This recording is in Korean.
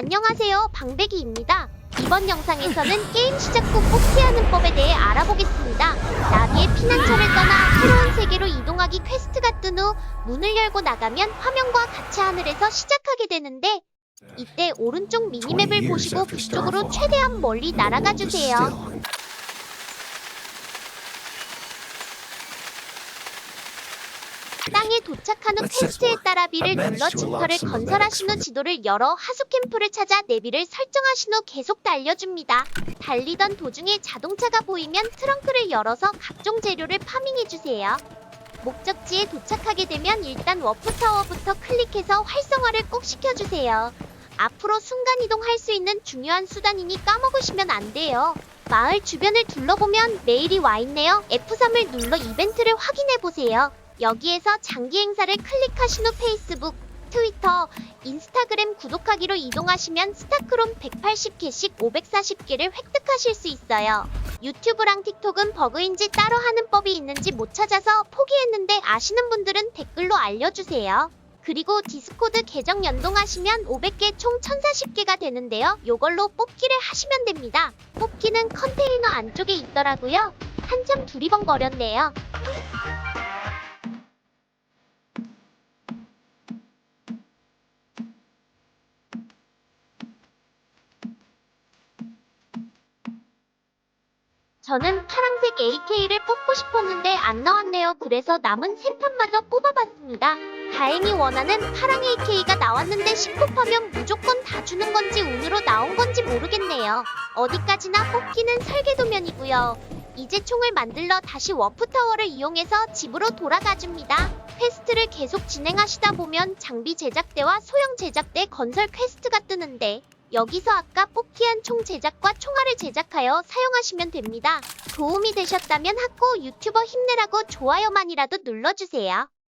안녕하세요 방배기입니다. 이번 영상에서는 게임 시작 후 뽑기하는 법에 대해 알아보겠습니다. 나비의 피난처를 떠나 새로운 세계로 이동하기 퀘스트가 뜬 후 문을 열고 나가면 화면과 같이 하늘에서 시작하게 되는데 이때 오른쪽 미니맵을 보시고 북쪽으로 최대한 멀리 날아가 주세요. 땅에 도착한 후 퀘스트에 따라 비를 눌러 집터를 건설하신 후 지도를 열어 하수 캠프를 찾아 내비를 설정하신 후 계속 달려줍니다. 달리던 도중에 자동차가 보이면 트렁크를 열어서 각종 재료를 파밍해주세요. 목적지에 도착하게 되면 일단 워프타워부터 클릭해서 활성화를 꼭 시켜주세요. 앞으로 순간이동할 수 있는 중요한 수단이니 까먹으시면 안 돼요. 마을 주변을 둘러보면 메일이 와 있네요. F3을 눌러 이벤트를 확인해보세요. 여기에서 장기 행사를 클릭하신 후 페이스북, 트위터, 인스타그램 구독하기로 이동하시면 스타크론 180개씩 540개를 획득하실 수 있어요. 유튜브랑 틱톡은 버그인지 따로 하는 법이 있는지 못 찾아서 포기했는데 아시는 분들은 댓글로 알려주세요. 그리고 디스코드 계정 연동하시면 500개 총 1040개가 되는데요. 요걸로 뽑기를 하시면 됩니다. 뽑기는 컨테이너 안쪽에 있더라고요. 한참 두리번거렸네요. 저는 파란색 AK를 뽑고 싶었는데 안 나왔네요. 그래서 남은 세 판마저 뽑아봤습니다. 다행히 원하는 파랑 AK가 나왔는데 10곱하면 무조건 다 주는 건지 운으로 나온 건지 모르겠네요. 어디까지나 뽑기는 설계도면이고요. 이제 총을 만들러 다시 워프타워를 이용해서 집으로 돌아가 줍니다. 퀘스트를 계속 진행하시다 보면 장비 제작대와 소형 제작대 건설 퀘스트가 뜨는데 여기서 아까 뽑기한 총 제작과 총알을 제작하여 사용하시면 됩니다. 도움이 되셨다면 하고 유튜버 힘내라고 좋아요만이라도 눌러주세요.